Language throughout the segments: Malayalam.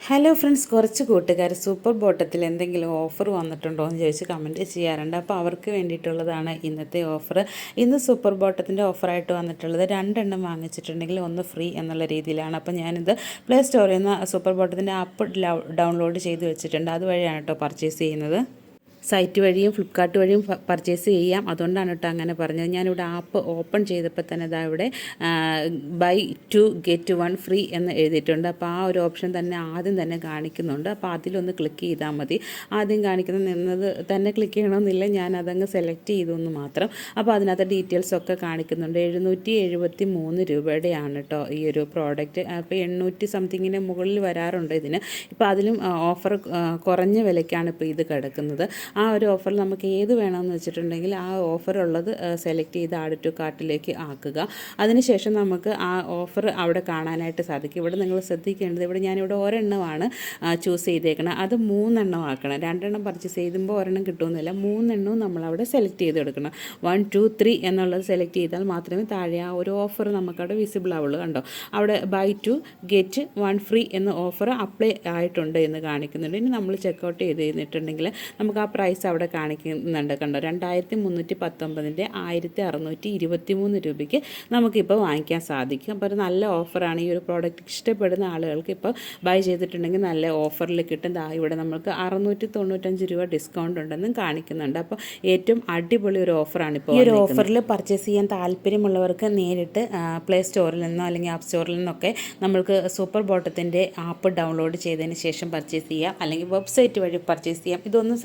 ഹലോ ഫ്രണ്ട്സ് കുറച്ച് കൂട്ടുകാർ സൂപ്പർ ബോട്ടത്തിൽ എന്തെങ്കിലും ഓഫർ വന്നിട്ടുണ്ടോ എന്ന് ചോദിച്ച് കമന്റ് ചെയ്യാറുണ്ട്. അപ്പോൾ അവർക്ക് വേണ്ടിയിട്ടുള്ളതാണ് ഇന്നത്തെ ഓഫർ ഇന്ന് സൂപ്പർ ബോട്ടത്തിന്റെ ഓഫറായിട്ട് വന്നിട്ടുള്ളത് രണ്ടെണ്ണം വാങ്ങിച്ചിട്ടുണ്ടെങ്കിൽ ഒന്ന് ഫ്രീ എന്നുള്ള രീതിയിലാണ്. അപ്പോൾ ഞാനിത് പ്ലേ സ്റ്റോറിൽ നിന്ന് സൂപ്പർ ബോട്ടത്തിന്റെ ആപ്പ് ഡൗൺലോഡ് ചെയ്ത് വെച്ചിട്ടുണ്ട്. അതുവഴിയാണ് കേട്ടോ പർച്ചേസ് ചെയ്യുന്നത്. സൈറ്റ് വഴിയും ഫ്ലിപ്കാർട്ട് വഴിയും പർച്ചേസ് ചെയ്യാം. അതുകൊണ്ടാണ് കേട്ടോ അങ്ങനെ പറഞ്ഞത്. ഞാനിവിടെ ആപ്പ് ഓപ്പൺ ചെയ്തപ്പോൾ തന്നെ ഇതാ ഇവിടെ buy two get one free എന്ന് എഴുതിയിട്ടുണ്ട്. അപ്പോൾ ആ ഒരു ഓപ്ഷൻ തന്നെ ആദ്യം തന്നെ കാണിക്കുന്നുണ്ട്. അപ്പോൾ അതിലൊന്ന് ക്ലിക്ക് ചെയ്താൽ മതി. ആദ്യം കാണിക്കുന്ന നിന്നത് തന്നെ ക്ലിക്ക് ചെയ്യണമെന്നില്ല. ഞാൻ അതങ്ങ് സെലക്ട് ചെയ്തു എന്ന് മാത്രം. അപ്പോൾ അതിനകത്ത് ഡീറ്റെയിൽസ് ഒക്കെ കാണിക്കുന്നുണ്ട്. എഴുന്നൂറ്റി എഴുപത്തി മൂന്ന് രൂപയുടെയാണ് കേട്ടോ ഈ ഒരു പ്രോഡക്റ്റ് അപ്പോൾ എണ്ണൂറ്റി സംതിങ്ങിന് മുകളിൽ വരാറുണ്ട് ഇതിന്. ഇപ്പോൾ അതിലും ഓഫർ കുറഞ്ഞ വിലയ്ക്കാണ് ഇപ്പോൾ ഇത് കിടക്കുന്നത്. ആ ഒരു ഓഫറിൽ നമുക്ക് ഏത് വേണമെന്ന് വെച്ചിട്ടുണ്ടെങ്കിൽ ആ ഓഫർ ഉള്ളത് സെലക്ട് ചെയ്ത് ആഡ് ടു കാർട്ടിലേക്ക് ആക്കുക. അതിനുശേഷം നമുക്ക് ആ ഓഫർ അവിടെ കാണാനായിട്ട് സാധിക്കും. ഇവിടെ നിങ്ങൾ ശ്രദ്ധിക്കേണ്ടത് ഇവിടെ ഞാനിവിടെ ഒരെണ്ണമാണ് ചൂസ് ചെയ്തേക്കണം. അത് മൂന്നെണ്ണം ആക്കണം. രണ്ടെണ്ണം പർച്ചേസ് ചെയ്യുമ്പോൾ ഒരെണ്ണം കിട്ടുമെന്നില്ല. മൂന്നെണ്ണവും നമ്മളവിടെ സെലക്ട് ചെയ്ത് എടുക്കണം. വൺ ടു ത്രീ എന്നുള്ളത് സെലക്ട് ചെയ്താൽ മാത്രമേ താഴെ ആ ഒരു ഓഫർ നമുക്കവിടെ വിസിബിൾ ആവുള്ളൂ. കണ്ടോ? അവിടെ buy two get one free എന്ന ഓഫർ അപ്ലൈ ആയിട്ടുണ്ട് എന്ന് കാണിക്കുന്നുണ്ട്. ഇനി നമ്മൾ ചെക്കൗട്ട് ചെയ്ത് കഴിഞ്ഞിട്ടുണ്ടെങ്കിൽ നമുക്ക് ആ പ്രൈസ് അവിടെ കാണിക്കുന്നുണ്ട് കണ്ടോ? രണ്ടായിരത്തി മുന്നൂറ്റി പത്തൊമ്പതിന്റെ ആയിരത്തി അറുന്നൂറ്റി ഇരുപത്തി മൂന്ന് രൂപയ്ക്ക് നമുക്കിപ്പോൾ വാങ്ങിക്കാൻ സാധിക്കും. അപ്പോൾ ഒരു നല്ല ഓഫറാണ്. ഈ ഒരു പ്രോഡക്റ്റ് ഇഷ്ടപ്പെടുന്ന ആളുകൾക്ക് ഇപ്പോൾ ബൈ ചെയ്തിട്ടുണ്ടെങ്കിൽ നല്ല ഓഫറിൽ കിട്ടും. ദാ ഇവിടെ നമുക്ക് അറുന്നൂറ്റി തൊണ്ണൂറ്റഞ്ച് രൂപ ഡിസ്കൗണ്ട് ഉണ്ടെന്നും കാണിക്കുന്നുണ്ട്. അപ്പോൾ ഏറ്റവും അടിപൊളി ഒരു ഓഫറാണ് ഇപ്പോൾ ഈ ഒരു ഓഫറിൽ പർച്ചേസ് ചെയ്യാൻ താല്പര്യമുള്ളവർക്ക് നേരിട്ട് പ്ലേ സ്റ്റോറിൽ നിന്നോ അല്ലെങ്കിൽ ആപ്പ് സ്റ്റോറിൽ നിന്നൊക്കെ നമ്മൾക്ക് സൂപ്പർ ബോട്ടത്തിന്റെ ആപ്പ് ഡൗൺലോഡ് ചെയ്തതിന് ശേഷം പർച്ചേസ് ചെയ്യാം. അല്ലെങ്കിൽ വെബ്സൈറ്റ് വഴി പർച്ചേസ് ചെയ്യാം. ഇതൊന്നും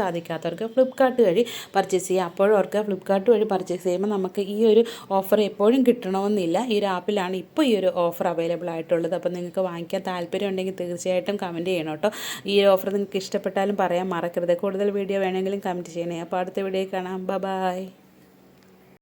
സാധിക്കാത്തവർക്ക് ഫ്ലിപ്കാർട്ട് വഴി പർച്ചേസ് ചെയ്യാം. അപ്പോഴും അവർക്ക് ഫ്ലിപ്കാർട്ട് വഴി പർച്ചേസ് ചെയ്യുമ്പോൾ നമുക്ക് ഈ ഒരു ഓഫർ എപ്പോഴും കിട്ടണമെന്നില്ല. ഈ ഒരു ആപ്പിലാണ് ഇപ്പോൾ ഈ ഒരു ഓഫർ അവൈലബിൾ ആയിട്ടുള്ളത്. അപ്പോൾ നിങ്ങൾക്ക് വാങ്ങിക്കാൻ താല്പര്യം ഉണ്ടെങ്കിൽ തീർച്ചയായിട്ടും കമന്റ് ചെയ്യണം കേട്ടോ. ഈ ഓഫർ നിങ്ങൾക്ക് ഇഷ്ടപ്പെട്ടാലും പറയാൻ മറക്കരുത്. കൂടുതൽ വീഡിയോ വേണമെങ്കിലും കമന്റ് ചെയ്യണേ. അപ്പോൾ അടുത്ത വീഡിയോ കാണാം. ബൈ